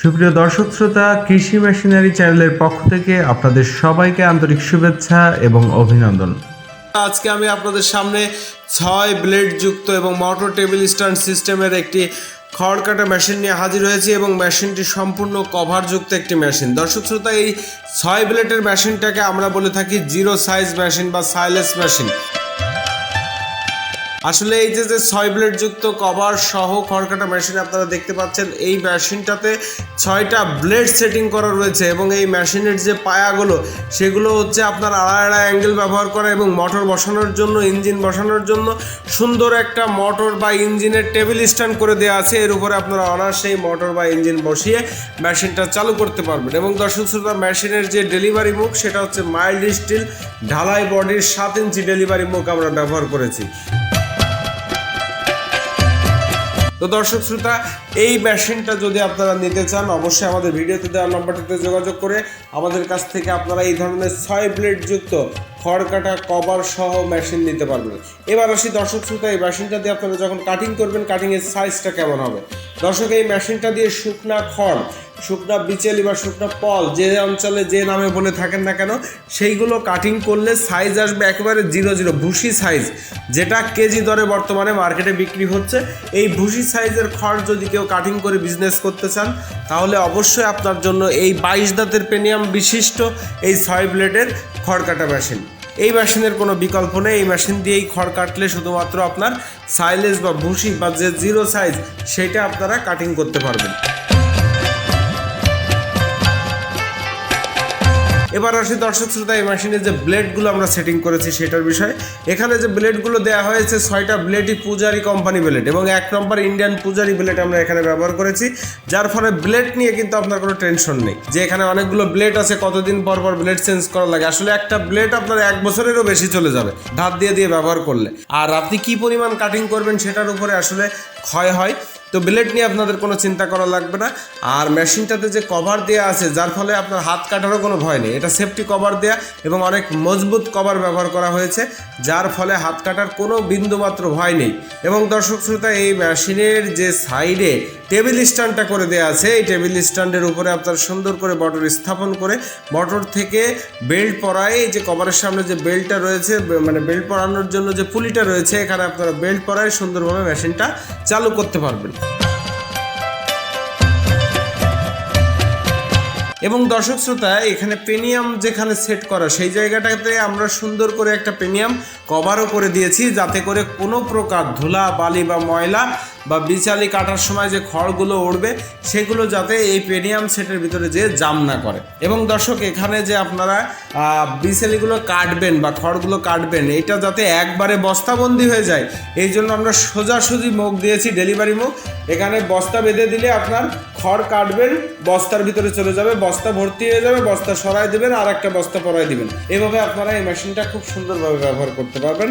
সুপ্রিয় দর্শক শ্রোতা, কৃষি মেশিনারি চ্যানেলের পক্ষ থেকে আপনাদের সবাইকে আন্তরিক শুভেচ্ছা এবং অভিনন্দন। আজকে আমি আপনাদের সামনে ছয় ব্লেড যুক্ত এবং মোটর টেবিল স্ট্যান্ড সিস্টেমের একটি খড় কাটা মেশিন নিয়ে হাজির হয়েছি এবং মেশিনটি সম্পূর্ণ কভার যুক্ত একটি মেশিন। দর্শক শ্রোতা, এই ছয় ব্লেডের মেশিনটাকে আমরা বলে থাকি জিরো সাইজ মেশিন বা সাইলেস মেশিন। আসলে এই যে যে ছয় ব্লেড যুক্ত কভার সহ খড়কাটা মেশিন আপনারা দেখতে পাচ্ছেন, এই মেশিনটাতে ছয়টা ব্লেড সেটিং করা রয়েছে এবং এই মেশিনের যে পায়াগুলো, সেগুলো হচ্ছে আপনার আড়াই আড়াই অ্যাঙ্গেল ব্যবহার করা এবং মোটর বসানোর জন্য ইঞ্জিন বসানোর জন্য সুন্দর একটা মোটর বা ইঞ্জিনের টেবিল স্ট্যান্ড করে দেওয়া আছে। এর উপরে আপনারা অনার্সেই মোটর বা ইঞ্জিন বসিয়ে মেশিনটা চালু করতে পারবেন এবং দর্শক শ্রোতা মেশিনের যে ডেলিভারি মুখ, সেটা হচ্ছে মাইল্ড স্টিল ঢালাই বডির সাত ইঞ্চি ডেলিভারি মুখ আমরা ব্যবহার করেছি। তো দর্শক শ্রোতা, এই মেশিনটা যদি আপনারা নিতে চান, অবশ্যই আমাদের ভিডিওতে দেওয়া নম্বরটিতে যোগাযোগ করে আমাদের কাছ থেকে আপনারা এই ধরনের ছয় ব্লেডযুক্ত খড় কাটা কভার সহ মেশিন নিতে পারবেন। এবার আসি দর্শক শ্রোতা, এই মেশিনটা দিয়ে আপনারা যখন কাটিং করবেন কাটিংয়ের সাইজটা কেমন হবে? দর্শক, এই মেশিনটা দিয়ে শুকনা খড়, শুকনা বিচেলি বা শুকনা পল যে অঞ্চলে যে নামে বলে থাকেন না কেন, সেইগুলো কাটিং করলে সাইজ আসবে একেবারে জিরো জিরো ভুসি সাইজ যেটা কেজি দরে বর্তমানে মার্কেটে বিক্রি হচ্ছে। এই ভুসি সাইজের খড় যদি কেউ কাটিং করে বিজনেস করতে চান, তাহলে অবশ্যই আপনার জন্য এই বাইশ দাঁতের পেনিয়াম বিশিষ্ট এই ছয় ব্লেডের খড় কাটা মেশিন এই মেশিনের কোনো বিকল্প নেই। এই মেশিন দিয়েই খড় কাটলে শুধুমাত্র আপনার সাইলেজ বা ভুসি বা যে জিরো সাইজ সেটা আপনারা কাটিং করতে পারবেন। এবার আসি দর্শক শ্রোতা, এই মেশিনের যে ব্লেডগুলো আমরা সেটিং করেছি সেটার বিষয়ে। এখানে যে ব্লেডগুলো দেওয়া হয়েছে, ছয়টা ব্লেডই পূজারি কোম্পানি ব্লেড এবং এক নম্বর ইন্ডিয়ান পূজারি ব্লেড আমরা এখানে ব্যবহার করেছি, যার ফলে ব্লেড নিয়ে কিন্তু আপনার কোনো টেনশন নেই। যে এখানে অনেকগুলো ব্লেড আছে, কতদিন পর পর ব্লেড চেঞ্জ করা লাগে। আসলে একটা ব্লেড আপনার এক বছরেরও বেশি চলে যাবে, ধার দিয়ে দিয়ে ব্যবহার করলে। আর আপনি কি পরিমাণ কাটিং করবেন সেটার উপরে আসলে ক্ষয় হয়। তো ব্লেড নিয়ে আপনাদের কোনো চিন্তা করা লাগবে না। আর মেশিনটাতে যে কভার দেওয়া আছে, যার ফলে আপনার হাত কাটারও কোনো ভয় নেই। এটা সেফটি কভার দেওয়া এবং অনেক মজবুত কভার ব্যবহার করা হয়েছে, যার ফলে হাত কাটার কোনো বিন্দুমাত্র ভয় নেই। এবং দর্শক শ্রোতা, এই মেশিনের যে সাইডে টেবিল স্ট্যান্ডটা করে দেওয়া আছে, এই টেবিল স্ট্যান্ডের উপরে আপনার সুন্দর করে বটর স্থাপন করে বটর থেকে বেল্ট পরায় যে কভারের সামনে যে বেল্টটা রয়েছে মানে বেল্ট পরানোর জন্য যে পুলিটা রয়েছে, এখানে আপনারা বেল্ট পরায় সুন্দরভাবে মেশিনটা চালু করতে পারবেন। এবং দর্শক শ্রোতা, এখানে পেনিয়াম যেখানে সেট করা, সেই জায়গাটাতে আমরা সুন্দর করে একটা পেনিয়াম কভারও করে দিয়েছি, যাতে করে কোনো প্রকার ধুলা, বালি বা ময়লা বা বিচালি কাটার সময় যে খড়গুলো উঠবে সেগুলো যাতে এই পেনিয়াম সেটের ভিতরে যে জাম না করে। এবং দর্শক, এখানে যে আপনারা বিচালিগুলো কাটবেন বা খড়গুলো কাটবেন, এটা যাতে একবারে বস্তাবন্দি হয়ে যায়, এই জন্য আমরা সোজাসুজি মুখ দিয়েছি ডেলিভারি মুখ। এখানে বস্তা বেঁধে দিলে আপনার খড় কাটবেন, বস্তার ভিতরে চলে যাবে, বস্তা ভর্তি হয়ে যাবে, বস্তা সরাই দেবেন, আর একটা বস্তা পরাই দিবেন। এভাবে আপনারা এই মেশিনটা খুব সুন্দরভাবে ব্যবহার করতে পারবেন।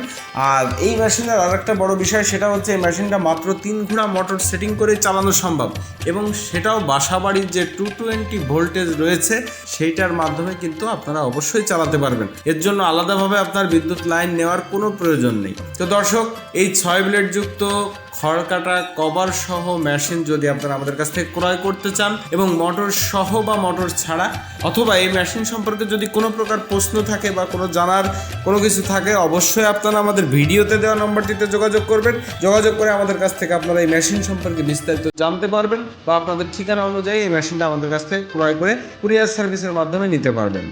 আর এই মেশিনের আর একটা বড় বিষয়, সেটা হচ্ছে এই মেশিনটা মাত্র তিন ঘোড়া মোটর সেটিং করে চালানো সম্ভব। এবং সেটাও বাসাবাড়ির যে টু টোয়েন্টি ভোল্টেজ রয়েছে, সেইটার মাধ্যমে কিন্তু আপনারা অবশ্যই চালাতে পারবেন। এর জন্য আলাদাভাবে আপনার বিদ্যুৎ লাইন নেওয়ার কোনো প্রয়োজন নেই। তো দর্শক, এই ছয় ব্লেড যুক্ত খড় কাটা কভার সহ মেশিন যদি আপনারা আমাদের কাছ থেকে ক্রয় করতে চান এবং মোটর সহ বা মোটর ছাড়া, অথবা এই মেশিন সম্পর্কে যদি কোনো প্রকার প্রশ্ন থাকে বা কোনো জানার কোনো কিছু থাকে, অবশ্যই আপনারা আমাদের ভিডিওতে দেওয়া নম্বরটিতে যোগাযোগ করবেন। যোগাযোগ করে আমাদের কাছ থেকে আপনারা এই মেশিন সম্পর্কে বিস্তারিত জানতে পারবেন বা আপনাদের ঠিকানা অনুযায়ী এই মেশিনটা আমাদের কাছ থেকে ক্রয় করে কুরিয়ার সার্ভিসের মাধ্যমে নিতে পারবেন।